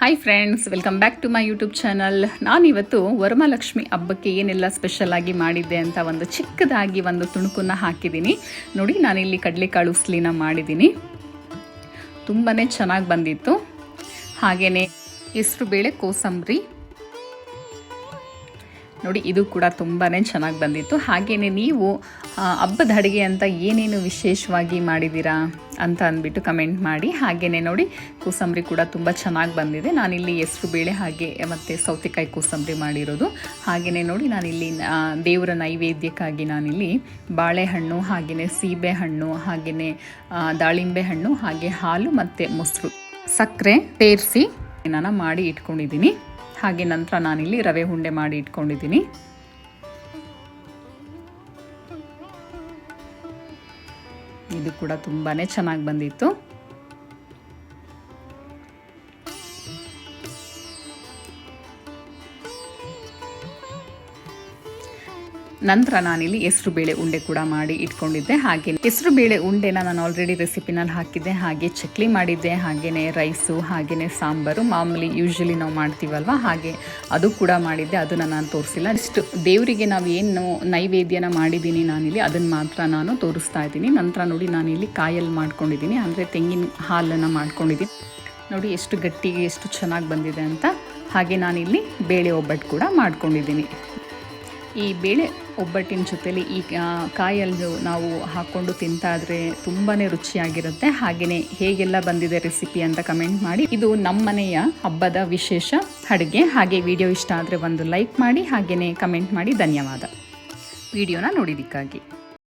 Hi friends welcome back to my YouTube channel ನಾನಿವತ್ತು ವರಮಹಾಲಕ್ಷ್ಮಿ ಹಬ್ಬಕ್ಕೆ ಏನೆಲ್ಲ ಸ್ಪೆಷಲ್ ಆಗಿ ಮಾಡಿದ್ದೆ ಅಂತ ಒಂದು ಚಿಕ್ಕದಾಗಿ ಒಂದು ತುಣುಕನ್ನು ಹಾಕಿದ್ದೀನಿ. ನೋಡಿ, ನಾನಿಲ್ಲಿ ಕಡಲೆಕಾಳು ಉಸ್ಲಿನ ಮಾಡಿದ್ದೀನಿ. ತುಂಬಾ ಚೆನ್ನಾಗಿ ಬಂದಿತ್ತು. ಹಾಗೆಯೇ ಹೆಸರು ಬೇಳೆ ಕೋಸಂಬರಿ. ನೋಡಿ, ಇದು ಕೂಡ ತುಂಬಾ ಚೆನ್ನಾಗಿ ಬಂದಿತ್ತು. ಹಾಗೆಯೇ ನೀವು ಹಬ್ಬದ ಅಡುಗೆ ಅಂತ ಏನೇನು ವಿಶೇಷವಾಗಿ ಮಾಡಿದ್ದೀರಾ ಅಂತ ಅಂದ್ಬಿಟ್ಟು ಕಮೆಂಟ್ ಮಾಡಿ. ಹಾಗೆಯೇ ನೋಡಿ, ಕೋಸಂಬರಿ ಕೂಡ ತುಂಬ ಚೆನ್ನಾಗಿ ಬಂದಿದೆ. ನಾನಿಲ್ಲಿ ಹೆಸರು ಬೇಳೆ ಹಾಗೆ, ಮತ್ತು ಸೌತೆಕಾಯಿ ಕೋಸಂಬರಿ ಮಾಡಿರೋದು. ಹಾಗೆಯೇ ನೋಡಿ, ನಾನಿಲ್ಲಿ ದೇವರ ನೈವೇದ್ಯಕ್ಕಾಗಿ ನಾನಿಲ್ಲಿ ಬಾಳೆಹಣ್ಣು ಹಾಗೆಯೇ ಸೀಬೆಹಣ್ಣು ಹಾಗೆಯೇ ದಾಳಿಂಬೆ ಹಣ್ಣು ಹಾಗೆ ಹಾಲು ಮತ್ತು ಮೊಸರು. ಸಕ್ಕರೆ ಸೇರಿಸಿ ನಾನು ಮಾಡಿ ಇಟ್ಕೊಂಡಿದ್ದೀನಿ. ಹಾಗೆ ನಂತರ ನಾನಿಲ್ಲಿ ರವೆ ಉಂಡೆ ಮಾಡಿ ಇಟ್ಕೊಂಡಿದ್ದೀನಿ. ಇದು ಕೂಡ ತುಂಬಾ ಚೆನ್ನಾಗಿ ಬಂದಿತ್ತು. ನಂತರ ನಾನಿಲ್ಲಿ ಹೆಸರು ಬೇಳೆ ಉಂಡೆ ಕೂಡ ಮಾಡಿ ಇಟ್ಕೊಂಡಿದ್ದೆ. ಹಾಗೆ ಹೆಸರು ಬೇಳೆ ಉಂಡೆನ ನಾನು ಆಲ್ರೆಡಿ ರೆಸಿಪಿನಲ್ಲಿ ಹಾಕಿದ್ದೆ. ಹಾಗೆ ಚಕ್ಲಿ ಮಾಡಿದ್ದೆ. ಹಾಗೆಯೇ ರೈಸು ಹಾಗೆಯೇ ಸಾಂಬಾರು. ಮಾಮೂಲಿ ಯೂಶ್ವಲಿ ನಾವು ಮಾಡ್ತೀವಲ್ವ? ಹಾಗೆ ಅದು ಕೂಡ ಮಾಡಿದ್ದೆ. ಅದನ್ನು ನಾನು ತೋರಿಸಿಲ್ಲ. ಇಷ್ಟು ದೇವರಿಗೆ ನಾವು ಏನು ನೈವೇದ್ಯನ ಮಾಡಿದ್ದೀನಿ ನಾನಿಲ್ಲಿ, ಅದನ್ನು ಮಾತ್ರ ನಾನು ತೋರಿಸ್ತಾ ಇದ್ದೀನಿ. ನಂತರ ನೋಡಿ ನಾನಿಲ್ಲಿ ಕಾಯಲ್ಲಿ ಮಾಡ್ಕೊಂಡಿದ್ದೀನಿ. ಅಂದರೆ ತೆಂಗಿನ ಹಾಲನ್ನು ಮಾಡ್ಕೊಂಡಿದ್ದೀನಿ. ನೋಡಿ ಎಷ್ಟು ಗಟ್ಟಿಗೆ, ಎಷ್ಟು ಚೆನ್ನಾಗಿ ಬಂದಿದೆ ಅಂತ. ಹಾಗೆ ನಾನಿಲ್ಲಿ ಬೇಳೆ ಒಬ್ಬಟ್ಟು ಕೂಡ ಮಾಡ್ಕೊಂಡಿದ್ದೀನಿ. ಈ ಬೇಳೆ ಒಬ್ಬಟ್ಟಿನ ಜೊತೆಲಿ ಈ ಕಾಯಲ್ಲು ನಾವು ಹಾಕ್ಕೊಂಡು ತಿಂತಾ ಇದ್ರೆ ತುಂಬಾ ರುಚಿಯಾಗಿರುತ್ತೆ. ಹಾಗೆಯೇ ಹೇಗೆಲ್ಲ ಬಂದಿದೆ ರೆಸಿಪಿ ಅಂತ ಕಮೆಂಟ್ ಮಾಡಿ. ಇದು ನಮ್ಮನೆಯ ಹಬ್ಬದ ವಿಶೇಷ ಅಡುಗೆ. ಹಾಗೆ ವಿಡಿಯೋ ಇಷ್ಟ ಆದರೆ ಒಂದು ಲೈಕ್ ಮಾಡಿ ಹಾಗೆಯೇ ಕಮೆಂಟ್ ಮಾಡಿ. ಧನ್ಯವಾದ. ವಿಡಿಯೋನ ನೋಡಿದ್ದಕ್ಕಾಗಿ.